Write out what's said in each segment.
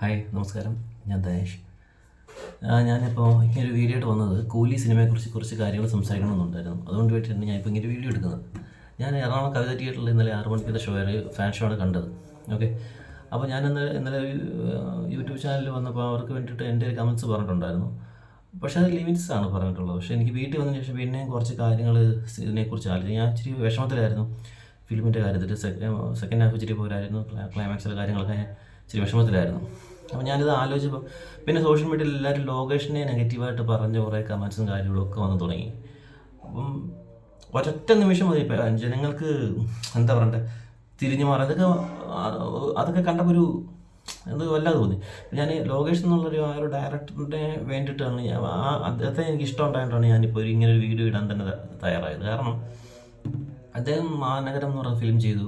Hi നമസ്കാരം. ഞാൻ ദയേഷ്. ആ, ഞാനിപ്പോൾ ഇങ്ങനെ ഒരു വീഡിയോ ആയിട്ട് വന്നത് കൂലി സിനിമയെക്കുറിച്ച് കുറച്ച് കാര്യങ്ങൾ സംസാരിക്കണമെന്നുണ്ടായിരുന്നു അതുകൊണ്ട് വേണ്ടിയിട്ടാണ് ഞാൻ ഇപ്പോൾ ഇങ്ങനെ വീഡിയോ എടുക്കുന്നത്. ഞാൻ എറണാകുളം കവിത തിയേറ്ററിൽ ഇന്നലെ ആറ് മണിക്കത്തെ ഷോ ഫാൻ ഷോ ആണ് കണ്ടത്. ഓക്കെ അപ്പോൾ ഞാൻ ഇന്നലെ ഇന്നലെ യൂട്യൂബ് ചാനലിൽ വന്നപ്പോൾ അവർക്ക് വേണ്ടിയിട്ട് എന്റെ കമൻസ് പറഞ്ഞിട്ടുണ്ടായിരുന്നു. പക്ഷേ അത് ലിമിറ്റ്സ് ആണ് പറഞ്ഞിട്ടുള്ളത്. പക്ഷേ എനിക്ക് വീട്ടിൽ വന്നതിന് ശേഷം പിന്നെയും കുറച്ച് കാര്യങ്ങൾ ഇതിനെക്കുറിച്ച് ആലോചിച്ചു ഞാൻ ഇച്ചിരി വിഷമത്തിലായിരുന്നു. ഫിലിമിന്റെ കാര്യത്തിൽ സെക്കൻഡ് ഹാഫ് ഇച്ചിരി പോരായിരുന്നു. ക്ലൈമാക്സിലെ കാര്യങ്ങളൊക്കെ ഇച്ചിരി വിഷമത്തിലായിരുന്നു. അപ്പോൾ ഞാനിത് ആലോചിച്ചപ്പോൾ പിന്നെ സോഷ്യൽ മീഡിയയിൽ എല്ലാവരും ലോകേഷിനെ നെഗറ്റീവായിട്ട് പറഞ്ഞ കുറേ കമൻസും കാര്യങ്ങളും ഒക്കെ വന്ന് തുടങ്ങി. അപ്പം ഒരൊറ്റ നിമിഷം മതി ജനങ്ങൾക്ക് എന്താ പറയണ്ടേ തിരിഞ്ഞു മാറി അതൊക്കെ അതൊക്കെ കണ്ടപ്പോൾ ഒരു എന്ത് വല്ലാതെ തോന്നി. ഞാൻ ലോകേഷ് എന്നുള്ളൊരു ആ ഒരു ഡയറക്ടറിനെ വേണ്ടിയിട്ടാണ് ഞാൻ ആ അദ്ദേഹത്തെ എനിക്ക് ഇഷ്ടം ഉണ്ടായിട്ടാണ് ഞാനിപ്പോൾ ഒരു ഇങ്ങനെ ഒരു വീഡിയോ ഇടാൻ തന്നെ തയ്യാറായത്. കാരണം അദ്ദേഹം മാനഗരം എന്ന് പറഞ്ഞ ഫിലിം ചെയ്തു.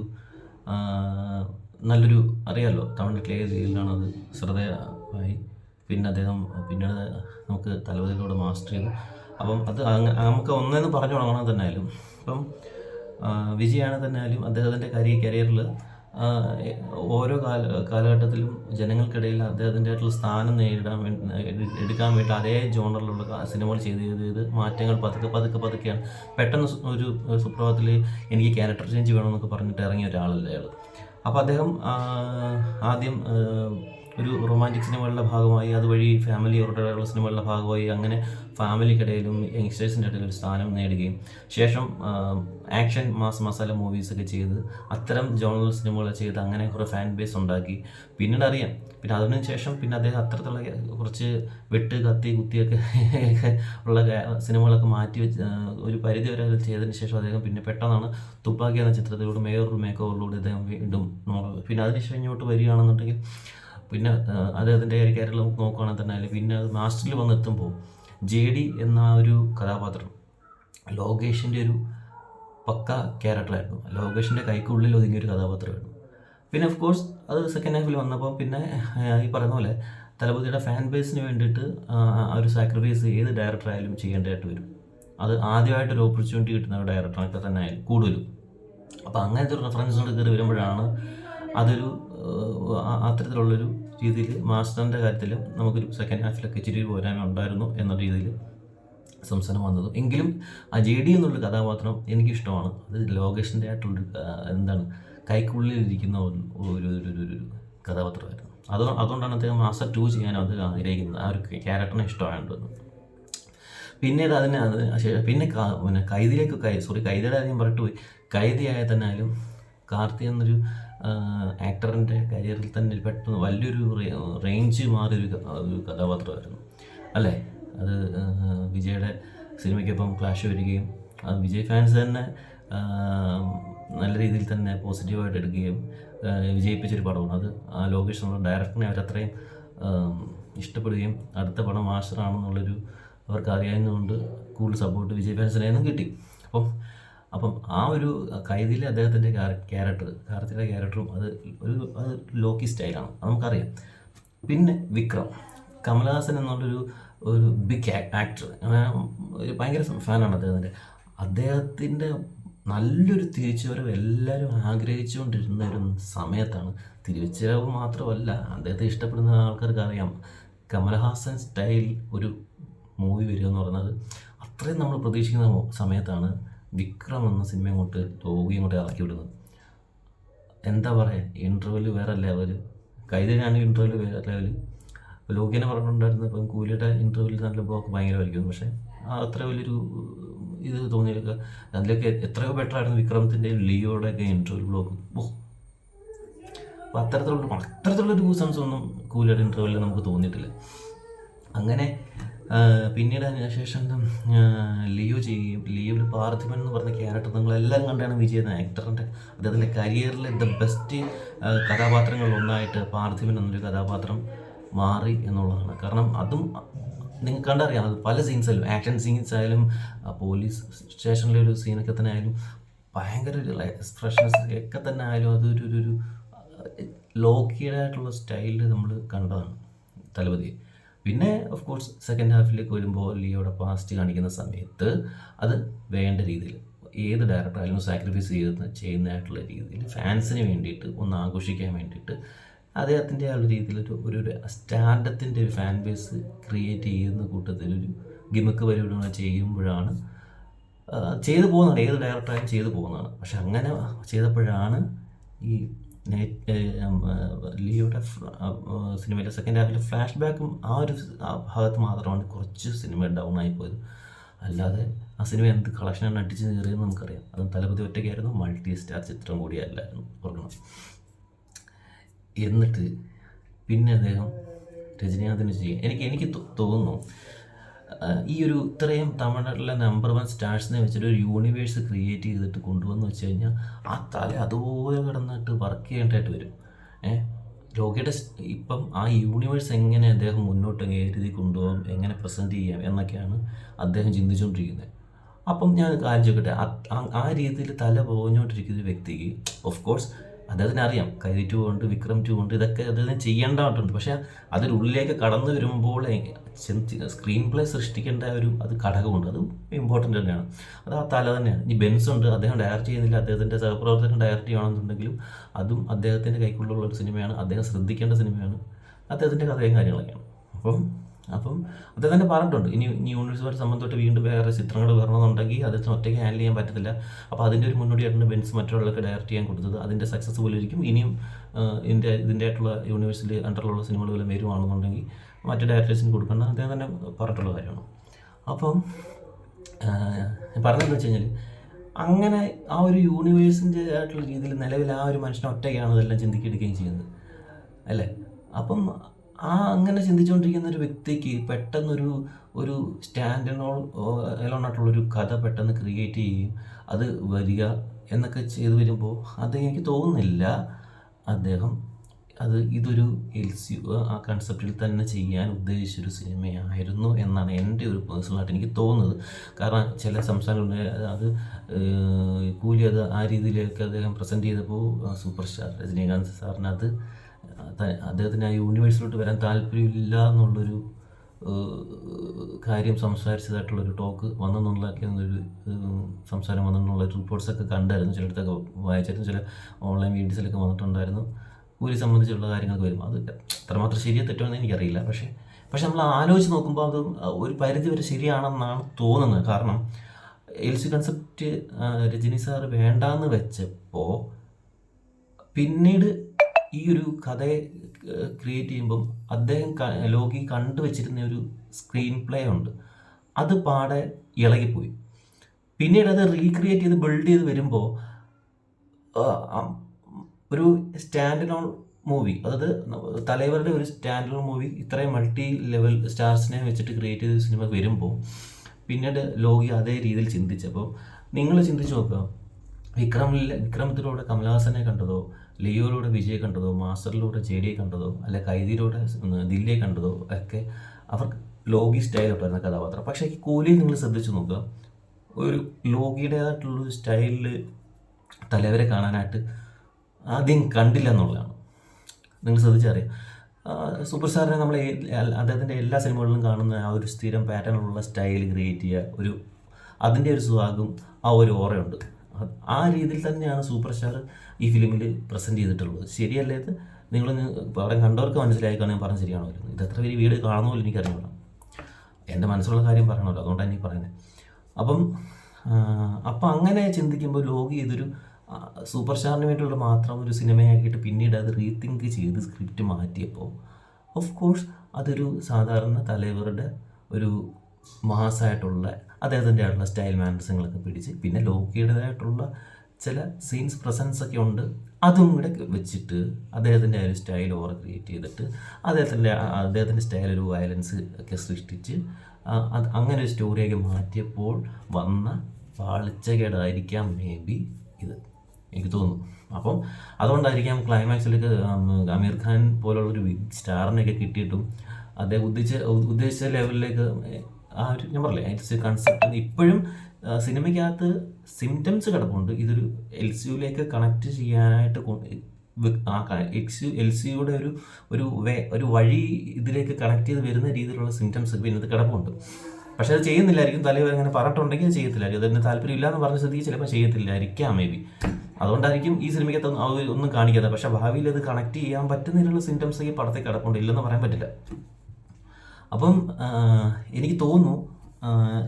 നല്ലൊരു അറിയാമല്ലോ തമിഴ് ക്ലേ ജയിലിലാണ് അത് ശ്രദ്ധേയമായി. പിന്നെ അദ്ദേഹം പിന്നീട് നമുക്ക് തലവതിലൂടെ മാസ്റ്റർ ചെയ്തു. അപ്പം അത് നമുക്ക് ഒന്നേന്ന് പറഞ്ഞു തുടങ്ങണം തന്നെ ആയാലും ഇപ്പം ആ, വിജയാണ് തന്നെ ആയാലും അദ്ദേഹത്തിന്റെ കരിയർ കരിയറിൽ ഓരോ കാല കാലഘട്ടത്തിലും ജനങ്ങൾക്കിടയിൽ അദ്ദേഹത്തിന്റെ ആയിട്ടുള്ള സ്ഥാനം നേരിടാൻ വേണ്ടി എടുക്കാൻ വേണ്ടി അതേ ജോണറിലുള്ള സിനിമകൾ ചെയ്ത് ചെയ്ത് ചെയ്ത് മാറ്റങ്ങൾ പതുക്കെ പതുക്കെ പതുക്കെയാണ്. പെട്ടെന്ന് ഒരു സുപ്രഭാതത്തിൽ എനിക്ക് ക്യാരക്ടർ ചേഞ്ച് വേണമെന്നൊക്കെ പറഞ്ഞിട്ട് ഇറങ്ങിയ ഒരാളല്ലേ അയാൾ അപ്പോൾ അദ്ദേഹം ആദ്യം ഒരു റൊമാന്റിക് സിനിമകളുടെ ഭാഗമായി അതുവഴി ഫാമിലി ഓറിയന്റഡുള്ള സിനിമകളുടെ ഭാഗമായി അങ്ങനെ ഫാമിലിക്കിടയിലും യങ്സ്റ്റേഴ്സിന്റെ ഇടയിൽ ഒരു സ്ഥാനം നേടുകയും ശേഷം ആക്ഷൻ മാസ് മസാല മൂവീസൊക്കെ ചെയ്ത് അത്തരം ജോണൽ സിനിമകൾ ചെയ്ത് അങ്ങനെ കുറേ ഫാൻ ബേസ് ഉണ്ടാക്കി. പിന്നീട് അറിയാം പിന്നെ അതിനു ശേഷം പിന്നെ അദ്ദേഹം അത്തരത്തിലുള്ള കുറച്ച് വെട്ട് കത്തി കുത്തിയൊക്കെ ഉള്ള സിനിമകളൊക്കെ മാറ്റി വെച്ച് ഒരു പരിധി വരെ ചെയ്തതിന് ശേഷം അദ്ദേഹം പിന്നെ പെട്ടെന്നാണ് തുപ്പാക്കി എന്ന ചിത്രത്തിലൂടെ മേയർ മേക്കോറിലൂടെ അദ്ദേഹം വീണ്ടും പിന്നെ അതിനുശേഷം ഇങ്ങോട്ട് വരികയാണെന്നുണ്ടെങ്കിൽ പിന്നെ അദ്ദേഹത്തിന്റെ കരിയറിൽ നമുക്ക് നോക്കുകയാണെങ്കിൽ തന്നെ പിന്നെ അത് മാസ്റ്ററിൽ വന്നെത്തുമ്പോൾ ജെ ഡി എന്ന ഒരു കഥാപാത്രം ലോകേഷിന്റെ ഒരു പക്ക ക്യാരക്ടറായിരുന്നു. ലോകേഷിന്റെ കൈക്കുള്ളിൽ ഒതുങ്ങിയ ഒരു കഥാപാത്രമായിരുന്നു. പിന്നെ ഓഫ് കോഴ്സ് അത് സെക്കൻഡ് ഹാഫിൽ വന്നപ്പോൾ പിന്നെ ഈ പറയുന്ന പോലെ തലപതിയുടെ ഫാൻ ബേസിന് വേണ്ടിയിട്ട് ആ ഒരു സാക്രിഫൈസ് ഏത് ഡയറക്ടറായാലും ചെയ്യേണ്ടതായിട്ട് വരും. അത് ആദ്യമായിട്ട് ഒരു ഓപ്പർച്യൂണിറ്റി കിട്ടുന്ന ഒരു ഡയറക്ടറൊക്കെ തന്നെ ആയാലും കൂടുതലും. അപ്പോൾ അങ്ങനത്തെ ഒരു റെഫറൻസിനോട് കയറി വരുമ്പോഴാണ് അതൊരു അത്തരത്തിലുള്ളൊരു രീതിയിൽ മാസ്റ്ററിന്റെ കാര്യത്തിൽ നമുക്കൊരു സെക്കൻഡ് ഹാഫിലൊക്കെ ഇച്ചിരി പോരാനുണ്ടായിരുന്നു എന്ന രീതിയിൽ സംസാരം വന്നത്. എങ്കിലും ആ ജെ ഡി എന്നുള്ള കഥാപാത്രം എനിക്കിഷ്ടമാണ്. അത് ലോകേഷിന്റെ ആയിട്ടുള്ളൊരു ആ, എന്താണ് കൈക്കുള്ളിലിരിക്കുന്ന ഒരു ഒരു ഒരു കഥാപാത്രമായിരുന്നു. അത് അതുകൊണ്ടാണ് അദ്ദേഹം മാസ്റ്റർ ടു ചെയ്യാൻ അത് ആഗ്രഹിക്കുന്നത്. ആ ഒരു ക്യാരക്ടറിനെ ഇഷ്ടമായിട്ടുള്ളത് പിന്നീട് അതിനെ അത് പിന്നെ പിന്നെ കൈതിലേക്ക് സോറി കൈതിയുടെ കാര്യം പറഞ്ഞിട്ട് പോയി. കൈതിയായ തന്നെ ആയാലും കാർത്തി എന്നൊരു ആക്ടറിന്റെ കരിയറിൽ തന്നെ പെട്ടെന്ന് വലിയൊരു റേഞ്ച് മാറിയൊരു ഒരു കഥാപാത്രമായിരുന്നു. അല്ലേ? അത് വിജയുടെ സിനിമയ്ക്കൊപ്പം ക്ലാഷ് വരികയും അത് വിജയ് ഫാൻസ് തന്നെ നല്ല രീതിയിൽ തന്നെ പോസിറ്റീവായിട്ട് എടുക്കുകയും വിജയിപ്പിച്ചൊരു പടമാണ്. അത് ആ ലോകേഷ് എന്നുള്ള ഡയറക്ടറിനെ അവരത്രയും ഇഷ്ടപ്പെടുകയും അടുത്ത പടം മാസ്റ്ററാണെന്നുള്ളൊരു അവർക്ക് അറിയാവുന്നതുകൊണ്ട് കൂടുതൽ സപ്പോർട്ട് വിജയ് ഫാൻസിനെ നിന്നും കിട്ടി. അപ്പം അപ്പം ആ ഒരു കൈതിയിലെ അദ്ദേഹത്തിന്റെ ക്യാരക്ടർ കാരത്തിന്റെ ക്യാരക്ടറും അത് ഒരു അത് ലോക്കി സ്റ്റൈലാണ്. നമുക്കറിയാം. പിന്നെ വിക്രം. കമലഹാസൻ എന്നുള്ളൊരു ഒരു ബിഗ് ആക്ടർ ഒരു ഭയങ്കര ഫാനാണ് അദ്ദേഹത്തിന്റെ. അദ്ദേഹത്തിന്റെ നല്ലൊരു തിരിച്ചുവരവ് എല്ലാവരും ആഗ്രഹിച്ചുകൊണ്ടിരുന്ന ഒരു സമയത്താണ്. തിരിച്ചുവരവ് മാത്രമല്ല അദ്ദേഹത്തെ ഇഷ്ടപ്പെടുന്ന ആൾക്കാർക്ക് അറിയാം കമൽഹാസൻ സ്റ്റൈൽ ഒരു മൂവി വരിക എന്ന് പറയുന്നത് അത്രയും നമ്മൾ പ്രതീക്ഷിക്കുന്ന സമയത്താണ് വിക്രം എന്ന സിനിമ അങ്ങോട്ട് ലോകി അങ്ങോട്ട് ഇറക്കി വിടുന്നത് എന്താ പറയുക ഇന്റർവ്യൂൽ വേറെ ലെവൽ കൈതയാണ് ഇന്റർവ്യൂൽ വേറെ ലെവൽ ലോകിനെ പറഞ്ഞിട്ടുണ്ടായിരുന്നു ഇപ്പം കൂലിയുടെ ഇന്റർവ്യൂവിൽ നല്ല ബ്ലോക്ക് ഭയങ്കരമായിരിക്കും പക്ഷേ അത്ര വലിയൊരു ഇത് തോന്നിയില്ല. അതിലൊക്കെ എത്രയോ ബെറ്റർ ആയിരുന്നു വിക്രമത്തിന്റെയും ലിയോടെ ഒക്കെ ഇന്റർവ്യൂ ബ്ലോക്ക് ഓ അപ്പോൾ അത്തരത്തിലുള്ള അത്തരത്തിലുള്ളൊരു ഗൂസംസ് ഒന്നും കൂലിയുടെ ഇന്റർവ്യൂവിൽ നമുക്ക് തോന്നിയിട്ടില്ല. അങ്ങനെ പിന്നീട് അതിനുശേഷം എന്താ, ലിയു ചെയ്യുകയും ലിയോയിൽ പാർത്ഥിവൻ എന്ന് പറഞ്ഞ ക്യാരക്ടർ നിങ്ങളെല്ലാം കണ്ടാണ് വിജയ് ആക്ടറിന്റെ അദ്ദേഹത്തിന്റെ കരിയറിലെ ദ ബെസ്റ്റ് കഥാപാത്രങ്ങളിൽ ഒന്നായിട്ട് പാർത്ഥിവൻ എന്നൊരു കഥാപാത്രം മാറി എന്നുള്ളതാണ്. കാരണം അതും നിങ്ങൾക്ക് കണ്ടറിയാം അത് പല സീൻസിലും ആക്ഷൻ സീൻസ് ആയാലും പോലീസ് സ്റ്റേഷനിലെ ഒരു സീനൊക്കെ തന്നെ ആയാലും ഭയങ്കര ഒരു എക്സ്പ്രഷൻസ് ഒക്കെ തന്നെ ആയാലും അതൊരു ഒരു ലോക്കിയായിട്ടുള്ള സ്റ്റൈലിൽ നമ്മൾ കണ്ടതാണ് തലപതി പിന്നെ ഓഫ് കോഴ്സ് സെക്കൻഡ് ഹാഫിലേക്ക് വരുമ്പോൾ ലിയോയുടെ പാസ്റ്റ് കാണിക്കുന്ന സമയത്ത് അത് വേണ്ട രീതിയിൽ ഏത് ഡയറക്ടർ ആയാലും സാക്രിഫൈസ് ചെയ്ത് ചെയ്യുന്നതായിട്ടുള്ള രീതിയിൽ ഫാൻസിന് വേണ്ടിയിട്ട് ഒന്ന് ആഘോഷിക്കാൻ വേണ്ടിയിട്ട് അദ്ദേഹത്തിന്റെ ആ ഒരു രീതിയിലൊരു ഒരു ഒരു സ്റ്റാൻഡത്തിന്റെ ഒരു ഫാൻ ബേസ് ക്രിയേറ്റ് ചെയ്യുന്ന കൂട്ടത്തിൽ ഒരു ഗിമിക്ക് പരിപാടികൾ ചെയ്യുമ്പോഴാണ് ചെയ്തു പോകുന്നതാണ്. ഏത് ഡയറക്ടറായും ചെയ്തു പോകുന്നതാണ്. പക്ഷെ അങ്ങനെ ചെയ്തപ്പോഴാണ് ഈ നൈറ്റ് ലിയോയുടെ സിനിമയിലെ സെക്കൻഡ് ഹാഫിൽ ഫ്ലാഷ് ബാക്കും ആ ഒരു ഭാഗത്ത് മാത്രമാണ് കുറച്ച് സിനിമ ഡൗൺ ആയി പോയത്. അല്ലാതെ ആ സിനിമ എന്ത് കളക്ഷനാണ് അടിച്ച് കയറിയെന്ന് നമുക്കറിയാം. അതും തലപതി ഒറ്റയ്ക്കായിരുന്നു. മൾട്ടി സ്റ്റാർ ചിത്രം കൂടിയല്ലായിരുന്നു ഓർക്കണം. എന്നിട്ട് പിന്നെ അദ്ദേഹം രജനീകാന്തിന് ചെയ്യും. എനിക്ക് എനിക്ക് തോന്നുന്നു ഈ ഒരു ഇത്രയും തമിഴ്നാട്ടിലെ നമ്പർ വൺ സ്റ്റാർസിനെ വെച്ചിട്ട് ഒരു യൂണിവേഴ്സ് ക്രിയേറ്റ് ചെയ്തിട്ട് കൊണ്ടുവന്ന് വെച്ച് കഴിഞ്ഞാൽ ആ തല അതുപോലെ കിടന്നിട്ട് വർക്ക് ചെയ്യേണ്ടതായിട്ട് വരും. ഏ? ലോകയുടെ സ് ഇപ്പം ആ യൂണിവേഴ്സ് എങ്ങനെ അദ്ദേഹം മുന്നോട്ട് എഴുതി കൊണ്ടുപോകാം എങ്ങനെ പ്രസന്റ് ചെയ്യാം എന്നൊക്കെയാണ് അദ്ദേഹം ചിന്തിച്ചുകൊണ്ടിരിക്കുന്നത് അപ്പം ഞാൻ കാര്യം ചോദിക്കട്ടെ ആ രീതിയിൽ തല പോകഞ്ഞുകൊണ്ടിരിക്കുന്ന ഒരു വ്യക്തിക്ക് ഓഫ് കോഴ്സ് അദ്ദേഹത്തിന് അറിയാം ടു ഉണ്ട് വിക്രം ടു ഉണ്ട് ഇതൊക്കെ അദ്ദേഹത്തിന് ചെയ്യേണ്ടതായിട്ടുണ്ട്. പക്ഷേ അതിനുള്ളിലേക്ക് കടന്നു വരുമ്പോൾ സ്ക്രീൻ പ്ലേ സൃഷ്ടിക്കേണ്ട ഒരു അത് ഘടകമുണ്ട്. അത് ഇമ്പോർട്ടന്റ് തന്നെയാണ്. അത് ആ തല തന്നെയാണ്. ഇനി ബെൻസ് ഉണ്ട്. അദ്ദേഹം ഡയറക്റ്റ് ചെയ്യുന്നില്ല. അദ്ദേഹത്തിന്റെ സഹപ്രവർത്തകൻ ഡയറക്റ്റ് ചെയ്യണമെന്നുണ്ടെങ്കിലും അതും അദ്ദേഹത്തിന്റെ കൈക്കുള്ളിലുള്ള ഒരു സിനിമയാണ്. അദ്ദേഹം ശ്രദ്ധിക്കേണ്ട സിനിമയാണ്. അദ്ദേഹത്തിന്റെ കഥയും കാര്യങ്ങളൊക്കെയാണ്. അപ്പം അപ്പം അദ്ദേഹം തന്നെ പറഞ്ഞിട്ടുണ്ട് ഇനി യൂണിവേഴ്സുമായിട്ട് സംബന്ധിച്ചിട്ട് വീണ്ടും വേറെ ചിത്രങ്ങൾ വരണമെന്നുണ്ടെങ്കിൽ അദ്ദേഹത്തിന് ഒറ്റയ്ക്ക് ഹാൻഡിൽ ചെയ്യാൻ പറ്റത്തില്ല. അപ്പോൾ അതിന്റെ ഒരു മുന്നോടിയായിട്ടാണ് ബെൻസ് മറ്റുള്ളവർക്ക് ഡയറക്റ്റ് ചെയ്യാൻ കൊടുത്തത്. അതിന്റെ സക്സസ്ഫുൾ ആയിരിക്കും ഇനിയും ഇതിന്റെ ഇതിന്റെ ആയിട്ടുള്ള യൂണിവേഴ്സിൽ അണ്ടറിലുള്ള സിനിമകൾ വല്ല വരുവാണെന്നുണ്ടെങ്കിൽ മറ്റു ഡയറക്ടേഴ്സിന് കൊടുക്കണം അദ്ദേഹം തന്നെ പറഞ്ഞിട്ടുള്ള കാര്യമാണ്. അപ്പം പറഞ്ഞതെന്ന് വെച്ച് കഴിഞ്ഞാൽ അങ്ങനെ ആ ഒരു യൂണിവേഴ്സിന്റെ ആയിട്ടുള്ള രീതിയിൽ നിലവിൽ ആ ഒരു മനുഷ്യനെ ഒറ്റയ്ക്കാണ് ഇതെല്ലാം ചിന്തിക്കെടുക്കുകയും ചെയ്യുന്നത്. അല്ലേ? അപ്പം ആ അങ്ങനെ ചിന്തിച്ചുകൊണ്ടിരിക്കുന്ന ഒരു വ്യക്തിക്ക് പെട്ടെന്നൊരു ഒരു സ്റ്റാൻഡിനോൾ എലോണായിട്ടുള്ളൊരു കഥ പെട്ടെന്ന് ക്രിയേറ്റ് ചെയ്യുകയും അത് വരിക എന്നൊക്കെ ചെയ്തു വരുമ്പോൾ അത് എനിക്ക് തോന്നുന്നില്ല. അദ്ദേഹം അത് ഇതൊരു എൽ സി ആ കൺസെപ്റ്റിൽ തന്നെ ചെയ്യാൻ ഉദ്ദേശിച്ചൊരു സിനിമയായിരുന്നു എന്നാണ് എന്റെ ഒരു പേഴ്സണലായിട്ട് എനിക്ക് തോന്നുന്നത്. കാരണം ചില സംസ്ഥാനങ്ങളുണ്ട് അത് കൂലി അത് ആ രീതിയിലേക്ക് അദ്ദേഹം പ്രസന്റ് ചെയ്തപ്പോൾ സൂപ്പർ സ്റ്റാർ രജനീകാന്ത് സാറിന് അത് അദ്ദേഹത്തിന് ആ യൂണിവേഴ്സിലോട്ട് വരാൻ താല്പര്യമില്ല എന്നുള്ളൊരു കാര്യം സംസാരിച്ചതായിട്ടുള്ളൊരു ടോക്ക് ഏഹ്, സംസാരം വന്നെന്നുള്ള റിപ്പോർട്ട്സൊക്കെ കണ്ടായിരുന്നു. ചിലയിടത്തൊക്കെ വായിച്ചായിരുന്നു ചില ഓൺലൈൻ വീഡിയോസിലൊക്കെ വന്നിട്ടുണ്ടായിരുന്നു. കൂലി സംബന്ധിച്ചുള്ള കാര്യങ്ങൾക്ക് വരും അത് എത്രമാത്രം ശരിയോ തെറ്റോ എന്ന് എനിക്കറിയില്ല. പക്ഷേ പക്ഷെ നമ്മൾ ആലോചിച്ച് നോക്കുമ്പോൾ അത് ഒരു പരിധി വരെ ശരിയാണെന്നാണ് തോന്നുന്നത്. കാരണം L C concept Rajini sir വേണ്ടാന്ന് വെച്ചപ്പോൾ പിന്നീട് ഈ ഒരു കഥയെ ക്രിയേറ്റ് ചെയ്യുമ്പം അദ്ദേഹം ലോകി കണ്ടുവച്ചിരുന്ന ഒരു സ്ക്രീൻ പ്ലേ ഉണ്ട്. അത് പാടെ ഇളകിപ്പോയി. പിന്നീട് അത് റീക്രിയേറ്റ് ചെയ്ത് ബിൽഡ് ചെയ്ത് വരുമ്പോൾ ഒരു സ്റ്റാൻഡ് ഓൺ മൂവി അതായത് തലവരുടെ ഒരു സ്റ്റാൻഡ് ഓൺ മൂവി ഇത്രയും മൾട്ടി ലെവൽ സ്റ്റാർസിനെ വെച്ചിട്ട് ക്രിയേറ്റ് ചെയ്ത സിനിമ വരുമ്പോൾ പിന്നീട് ലോകി അതേ രീതിയിൽ ചിന്തിച്ചപ്പോൾ നിങ്ങൾ ചിന്തിച്ച് നോക്കുക. വിക്രമിലെ വിക്രമത്തിലൂടെ കമലഹാസനെ കണ്ടതോ? ലിയോയിലൂടെ വിജയ് കണ്ടതോ മാസ്റ്ററിലൂടെ ജെ ഡി കണ്ടതോ അല്ലെ കൈദിയിലൂടെ ദില്ലിയെ കണ്ടതോ ഒക്കെ അവർക്ക് ലോഗി സ്റ്റൈലോട്ടായിരുന്ന കഥാപാത്രം. പക്ഷേ ഈ കൂലി നിങ്ങൾ ശ്രദ്ധിച്ചു നോക്കുക. ഒരു ലോഗിയുടേതായിട്ടുള്ളൊരു സ്റ്റൈലിൽ തലവരെ കാണാനായിട്ട് ആദ്യം കണ്ടില്ല എന്നുള്ളതാണ്. നിങ്ങൾ ശ്രദ്ധിച്ചറിയാം സൂപ്പർ സ്റ്റാറിനെ നമ്മൾ അദ്ദേഹത്തിന്റെ എല്ലാ സിനിമകളിലും കാണുന്ന ആ ഒരു സ്ഥിരം പാറ്റേണുള്ള സ്റ്റൈൽ ക്രിയേറ്റ് ചെയ്യുക ഒരു അതിന്റെ ഒരു സ്വാഗും ആ ഒരു ഓറയുണ്ട്. ആ രീതിയിൽ തന്നെയാണ് സൂപ്പർ സ്റ്റാർ ഈ ഫിലിമിൽ പ്രസന്റ് ചെയ്തിട്ടുള്ളത്. ശരിയല്ലേ ഇത്? നിങ്ങൾ അവിടെ കണ്ടവർക്ക് മനസ്സിലായി കാണാൻ പറഞ്ഞ ശരിയാണോ. ഇത് എത്ര പേര് വീട് കാണുന്ന പോലും എനിക്കറിയില്ല എന്റെ മനസ്സിലുള്ള കാര്യം പറയണമല്ലോ അതുകൊണ്ടാണ് എനിക്ക് പറയുന്നത് അപ്പം അപ്പം അങ്ങനെ ചിന്തിക്കുമ്പോൾ ലോകി ഇതൊരു സൂപ്പർ സ്റ്റാറിന് വേണ്ടിയുള്ള മാത്രം ഒരു സിനിമയാക്കിയിട്ട് പിന്നീട് അത് റീതിങ്ക് ചെയ്ത് സ്ക്രിപ്റ്റ് മാറ്റിയപ്പോൾ ഓഫ് കോഴ്സ് അതൊരു സാധാരണ തലവരുടെ ഒരു മാസമായിട്ടുള്ള അദ്ദേഹത്തിന്റെ ആയിട്ടുള്ള സ്റ്റൈൽ മാനസങ്ങളൊക്കെ പിടിച്ച് പിന്നെ ലോക്കിയുടേതായിട്ടുള്ള ചില സീൻസ് പ്രസൻസ് ഒക്കെ ഉണ്ട്. അതും കൂടെ വെച്ചിട്ട് അദ്ദേഹത്തിന്റെ ഒരു സ്റ്റൈൽ ഓവർ ക്രിയേറ്റ് ചെയ്തിട്ട് അദ്ദേഹത്തിന്റെ അദ്ദേഹത്തിന്റെ സ്റ്റൈൽ ഒരു വയലൻസ് ഒക്കെ സൃഷ്ടിച്ച് അത് അങ്ങനെ ഒരു സ്റ്റോറിയൊക്കെ മാറ്റിയപ്പോൾ വന്ന പാളിച്ചകേടായിരിക്കാം മേ ബി ഇത്. എനിക്ക് തോന്നുന്നു. അപ്പം അതുകൊണ്ടായിരിക്കാം ക്ലൈമാക്സിലേക്ക് അമീർ ഖാൻ പോലുള്ള ഒരു ബിഗ് സ്റ്റാറിനെയൊക്കെ കിട്ടിയിട്ടും അദ്ദേഹം ഉദ്ദേശിച്ച ഉദ്ദേശിച്ച ലെവലിലേക്ക് ആ ഒരു ഞാൻ പറഞ്ഞില്ലേ സി കൺസെപ്റ്റ് ഇപ്പോഴും സിനിമയ്ക്കകത്ത് സിംറ്റംസ് കിടപ്പുണ്ട്. ഇതൊരു എൽ സി യുലേക്ക് കണക്ട് ചെയ്യാനായിട്ട് എൽ സി എൽ സിയുടെ ഒരു ഒരു വേ ഒരു വഴി ഇതിലേക്ക് കണക്ട് ചെയ്ത് വരുന്ന രീതിയിലുള്ള സിംറ്റംസ് പിന്നെ ഇത് കിടപ്പുണ്ട്. പക്ഷെ അത് ചെയ്യുന്നില്ലായിരിക്കും. തലവർ അങ്ങനെ പറഞ്ഞിട്ടുണ്ടെങ്കിൽ അത് ചെയ്യത്തില്ലായിരിക്കും. അതിന് താല്പര്യം ഇല്ലാന്ന് പറഞ്ഞ സ്ഥിതിക്ക് ചിലപ്പോൾ ചെയ്യത്തില്ലായിരിക്കാം മേ ബി അതുകൊണ്ടായിരിക്കും ഈ സിനിമയ്ക്ക് ഒന്നും കാണിക്കാതെ പക്ഷെ ഭാവിയിൽ അത് കണക്ട് ചെയ്യാൻ പറ്റുന്ന രീതിയിലുള്ള സിംറ്റംസ് ഈ പടത്തിൽ കിടപ്പുണ്ട്. ഇല്ലെന്ന് പറയാൻ പറ്റില്ല. അപ്പം എനിക്ക് തോന്നുന്നു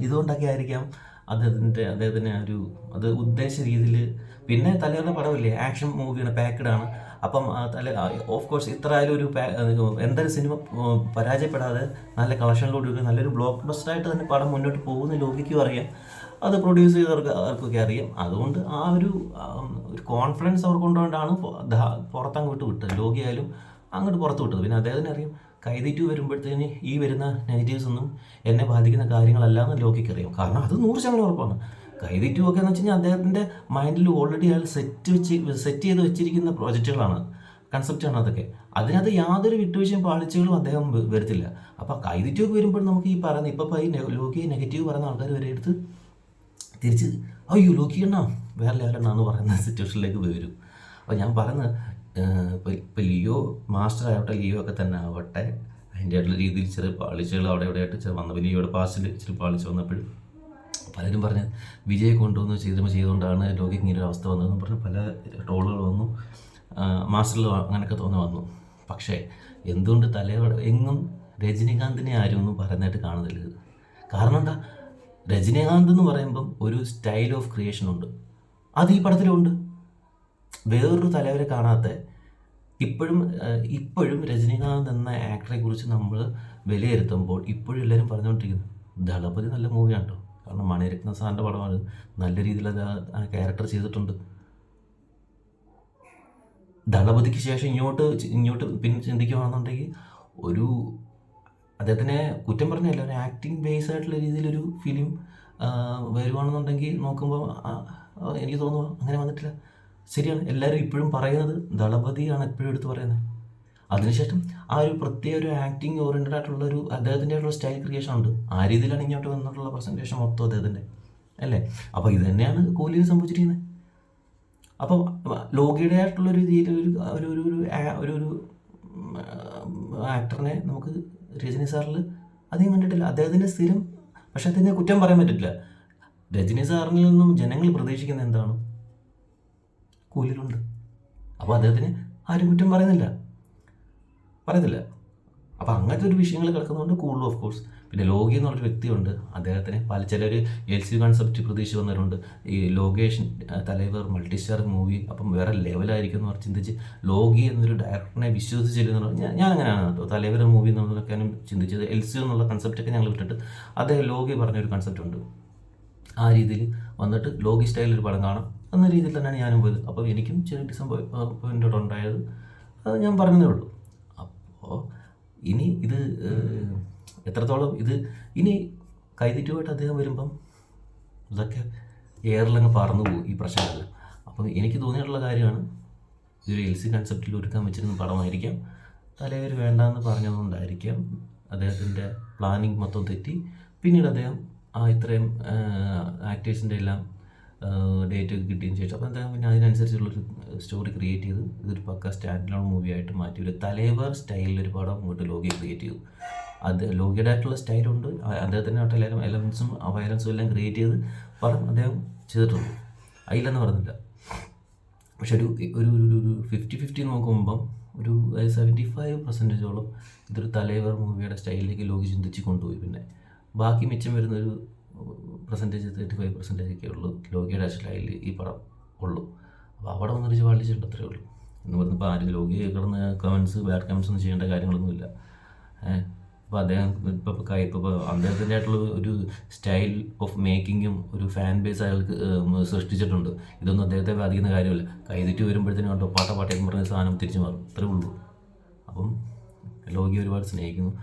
ഇതുകൊണ്ടൊക്കെ ആയിരിക്കാം അദ്ദേഹത്തിന്റെ അദ്ദേഹത്തിന് ഒരു അത് ഉദ്ദേശ രീതിയിൽ പിന്നെ തലേറിന്റെ പടമില്ലേ? ആക്ഷൻ മൂവിയാണ് പാക്കഡ് ആണ്. അപ്പം തല ഓഫ് കോഴ്സ് ഇത്ര ആയാലും ഒരു എന്തൊരു സിനിമ പരാജയപ്പെടാതെ നല്ല കളക്ഷനിലൂടെ നല്ലൊരു ബ്ലോക്ക് ബസ്റ്ററായിട്ട് തന്നെ പടം മുന്നോട്ട് പോകുന്ന ലോകിക്കും അറിയാം. അത് പ്രൊഡ്യൂസ് ചെയ്തവർക്ക് അവർക്കൊക്കെ അറിയാം. അതുകൊണ്ട് ആ ഒരു ഒരു കോൺഫിഡൻസ് അവർക്ക് കൊണ്ടുകൊണ്ടാണ് പുറത്തങ്ങോട്ട് വിട്ടത്. ലോകിയായാലും അങ്ങോട്ട് പുറത്ത് വിട്ടത്. പിന്നെ അദ്ദേഹത്തിന് അറിയാം. കൈതീറ്റു വരുമ്പോഴത്തേന് ഈ വരുന്ന നെഗറ്റീവ്സ് ഒന്നും എന്നെ ബാധിക്കുന്ന കാര്യങ്ങളല്ല എന്ന് ലോകിക്ക് അറിയാം കാരണം അത് നൂറ് ശതമാനം ഉറപ്പാണ്. കൈതീറ്റു ഒക്കെ എന്ന് വെച്ച് കഴിഞ്ഞാൽ അദ്ദേഹത്തിന്റെ മൈൻഡിൽ ഓൾറെഡി അയാൾ സെറ്റ് വെച്ച് സെറ്റ് ചെയ്ത് വെച്ചിരിക്കുന്ന പ്രോജക്റ്റുകളാണ് കൺസെപ്റ്റാണ് അതൊക്കെ. അതിനകത്ത് യാതൊരു വിട്ടുവീഴ്ചയും പാളിച്ചകളും അദ്ദേഹം വരത്തില്ല. അപ്പോൾ കൈതീറ്റൊക്കെ വരുമ്പോൾ നമുക്ക് ഈ പറയുന്ന ഇപ്പോൾ ഈ ലോക്കി നെഗറ്റീവ് പറയുന്ന ആൾക്കാർ വരെ എടുത്ത് തിരിച്ച് അയ്യോ ലോക്കി എണ്ണ വേറെ ലെവലെണ്ണ എന്ന് പറയുന്ന സിറ്റുവേഷനിലേക്ക് വരും. അപ്പോൾ ഞാൻ പറയുന്നത് ഇപ്പോൾ ലിയോ മാസ്റ്റർ ആവട്ടെ ലിയോ ഒക്കെ തന്നെ ആവട്ടെ. അതിന്റെ ആയിട്ടുള്ള രീതിയിൽ ചെറിയ പാളിച്ചകൾ അവിടെ ഇവിടെ ആയിട്ട് വന്ന പിന്നെ ലിയോയുടെ പാസിൽ ഇച്ചിരി പാളിച്ച് വന്നപ്പോഴും പലരും പറഞ്ഞ് വിജയ് കൊണ്ടുവന്ന് സിനിമ ചെയ്തുകൊണ്ടാണ് ലോകിക്ക് ഇങ്ങനെ ഒരു അവസ്ഥ വന്നതെന്ന് പറഞ്ഞ് പല ട്രോളുകൾ വന്നു. മാസ്റ്ററിൽ അങ്ങനെയൊക്കെ തോന്നി വന്നു. പക്ഷേ എന്തുകൊണ്ട് തലയോടെ എങ്ങും രജനീകാന്തിനെ ആരും ഒന്നും പറയുന്നതായിട്ട് കാണുന്നില്ല. കാരണം എന്താ? രജനീകാന്ത് എന്ന് പറയുമ്പം ഒരു സ്റ്റൈൽ ഓഫ് ക്രിയേഷൻ ഉണ്ട്. അത് ഈ പടത്തിലുണ്ട്. വേറൊരു തലവരെ കാണാത്ത ഇപ്പോഴും ഇപ്പോഴും രജനീകാന്ത് എന്ന ആക്ടറെ കുറിച്ച് നമ്മൾ വിലയിരുത്തുമ്പോൾ ഇപ്പോഴും എല്ലാവരും പറഞ്ഞുകൊണ്ടിരിക്കുന്നു ദളപതി നല്ല മൂവിയാണ് കേട്ടോ കാരണം മണിരത്ന സാറിന്റെ പടമാണ് നല്ല രീതിയിൽ അത് ക്യാരക്ടർ ചെയ്തിട്ടുണ്ട്. ദളപതിക്ക് ശേഷം ഇങ്ങോട്ട് ഇങ്ങോട്ട് പിന്നെ ചിന്തിക്കുകയാണെന്നുണ്ടെങ്കിൽ ഒരു അദ്ദേഹത്തിനെ കുറ്റം പറഞ്ഞല്ല ഒരു ആക്ടിങ് ബേസ് ആയിട്ടുള്ള രീതിയിലൊരു ഫിലിം വരുവാണെന്നുണ്ടെങ്കിൽ നോക്കുമ്പോൾ എനിക്ക് തോന്നുന്നു അങ്ങനെ വന്നിട്ടില്ല. ശരിയാണ്. എല്ലാവരും ഇപ്പോഴും പറയുന്നത് ദളപതിയാണ് എപ്പോഴും എടുത്ത് പറയുന്നത്. അതിനുശേഷം ആ ഒരു പ്രത്യേക ഒരു ആക്ടിങ് ഓറിയന്റഡ് ആയിട്ടുള്ള ഒരു അദ്ദേഹത്തിന്റെ ആയിട്ടുള്ള സ്റ്റൈൽ ക്രിയേഷൻ ഉണ്ട്. ആ രീതിയിലാണ് ഇങ്ങോട്ട് വന്നിട്ടുള്ള പ്രസന്റേഷൻ മൊത്തം അദ്ദേഹത്തിന്റെ. അല്ലേ? അപ്പോൾ ഇത് തന്നെയാണ് കോഹ്ലിയിൽ സംഭവിച്ചിരിക്കുന്നത്. അപ്പോൾ ലോകിയുടെ ആയിട്ടുള്ള ഒരു രീതിയിൽ ഒരു ഒരു ഒരു ഒരു ഒരു ഒരു ആക്ടറിനെ നമുക്ക് രജനി സാറിൽ അധികം കണ്ടിട്ടില്ല. അദ്ദേഹത്തിന്റെ സ്ഥിരം പക്ഷേ അതിനെ കുറ്റം പറയാൻ പറ്റില്ല. രജനി സാറിൽ നിന്നും ജനങ്ങൾ പ്രതീക്ഷിക്കുന്നത് എന്താണ്? കൂലിലുണ്ട്. അപ്പോൾ അദ്ദേഹത്തിന് ആരും കുറ്റം പറയുന്നില്ല. പറയത്തില്ല അപ്പോൾ അങ്ങനത്തെ ഒരു വിഷയങ്ങൾ കിടക്കുന്നതുകൊണ്ട് കൂടുതൽ ഓഫ് കോഴ്സ് പിന്നെ ലോകി എന്നുള്ളൊരു വ്യക്തിയുണ്ട്. അദ്ദേഹത്തിന് പല ചിലർ എൽ സി കൺസെപ്റ്റ് പ്രതീക്ഷ വന്നവരുണ്ട്. ഈ Lokesh Thalaivar multi star movie അപ്പം വേറെ ലെവലായിരിക്കും എന്ന് പറഞ്ഞ് ചിന്തിച്ച് ലോകി എന്നൊരു ഡയറക്ടറിനെ വിശ്വസിച്ചിരുന്നു ഞാൻ ഞാൻ അങ്ങനെയാണ് കേട്ടോ. തലൈവർ മൂവി എന്നുള്ളതൊക്കെയാണ് ചിന്തിച്ചത്. എൽ സി എന്നുള്ള കൺസെപ്റ്റൊക്കെ ഞങ്ങൾ വിട്ടിട്ട് അദ്ദേഹം ലോകി പറഞ്ഞൊരു കൺസെപ്റ്റ് ഉണ്ട് ആ രീതിയിൽ വന്നിട്ട് ലോഗി സ്റ്റൈലിൽ ഒരു പടം കാണാം. എന്ന രീതിയിൽ തന്നെയാണ് ഞാനും പോയത്. അപ്പോൾ എനിക്കും ചെറിയ പോയിന്റ് ഉണ്ടായത്. അത് ഞാൻ പറഞ്ഞതേ ഉള്ളൂ. അപ്പോൾ ഇനി ഇത് എത്രത്തോളം ഇത് ഇനി കൈതിറ്റുമായിട്ട് അദ്ദേഹം വരുമ്പം ഇതൊക്കെ എയറിലങ്ങ് പറന്നു പോകും ഈ പ്രശ്നങ്ങളെല്ലാം അപ്പം എനിക്ക് തോന്നിയിട്ടുള്ള കാര്യമാണ് ഇതൊരു എൽ സി കൺസെപ്റ്റിൽ ഒരുക്കാൻ വെച്ചിരുന്ന പടമായിരിക്കാം. തലവർ വേണ്ടാന്ന് പറഞ്ഞതുകൊണ്ടായിരിക്കാം അദ്ദേഹത്തിന്റെ പ്ലാനിങ് മൊത്തം തെറ്റി. പിന്നീട് അദ്ദേഹം ആ ഇത്രയും ആക്ടേഴ്സിന്റെ എല്ലാം ഡേറ്റ് ഒക്കെ കിട്ടിയതിന് ശേഷം. അപ്പോൾ എന്താ പിന്നെ അതിനനുസരിച്ചുള്ളൊരു സ്റ്റോറി ക്രിയേറ്റ് ചെയ്ത് ഇതൊരു പക്ക സ്റ്റാൻഡ് ലോൺ മൂവി ആയിട്ട് മാറ്റി. ഒരു തലേവർ സ്റ്റൈലിൽ ഒരു പടം അങ്ങോട്ട് ലോകി ക്രിയേറ്റ് ചെയ്തു. അത് ലോകിയുടെ ആയിട്ടുള്ള സ്റ്റൈലുണ്ട് അദ്ദേഹത്തിന്റെ ആയിട്ടുള്ള എല്ലാ എലമെൻസും വയലൻസും എല്ലാം ക്രിയേറ്റ് ചെയ്ത് പടം അദ്ദേഹം ചെയ്തിട്ടുണ്ട്. അതില്ലെന്ന് പറഞ്ഞില്ല. പക്ഷെ ഒരു ഒരു ഒരു ഫിഫ്റ്റി ഫിഫ്റ്റി നോക്കുമ്പം ഒരു സെവന്റി ഫൈവ് പെർസെന്റേജോളം ഇതൊരു തലേവർ മൂവിയുടെ സ്റ്റൈലിലേക്ക് ലോകി ചിന്തിച്ച് കൊണ്ടുപോയി പിന്നെ. ബാക്കി മിച്ചം വരുന്ന ഒരു പെർസെന്റേജ് തേർട്ടി ഫൈവ് പെർസെന്റേജ് ഒക്കെ ഉള്ളൂ. ലോകിയുടെ സ്റ്റൈലിൽ ഈ പടം ഉള്ളൂ. അപ്പോൾ അവിടെ വന്നൊരു പാളിച്ചിട്ടുണ്ട് അത്രേ ഉള്ളൂ. എന്ന് പറഞ്ഞപ്പോൾ ആരും ലോകിയെ കിടന്ന് കമൻസ് ബാഡ് കമൻസ് ഒന്നും ചെയ്യേണ്ട കാര്യങ്ങളൊന്നുമില്ല. അപ്പോൾ അദ്ദേഹം ഇപ്പോൾ ഇപ്പോൾ അദ്ദേഹത്തിന്റെ ആയിട്ടുള്ള ഒരു സ്റ്റൈൽ ഓഫ് മേക്കിങ്ങും ഒരു ഫാൻ ബേസ് അയാൾക്ക് സൃഷ്ടിച്ചിട്ടുണ്ട്. ഇതൊന്നും അദ്ദേഹത്തെ ബാധിക്കുന്ന കാര്യമല്ല. കൈതെറ്റി വരുമ്പോഴത്തേനും കണ്ടോ പാട്ട പാട്ടേന്ന് പറഞ്ഞ സാധനം തിരിച്ചു മാറും. അത്രേ ഉള്ളൂ. അപ്പം ലോകി ഒരുപാട് സ്നേഹിക്കുന്നു.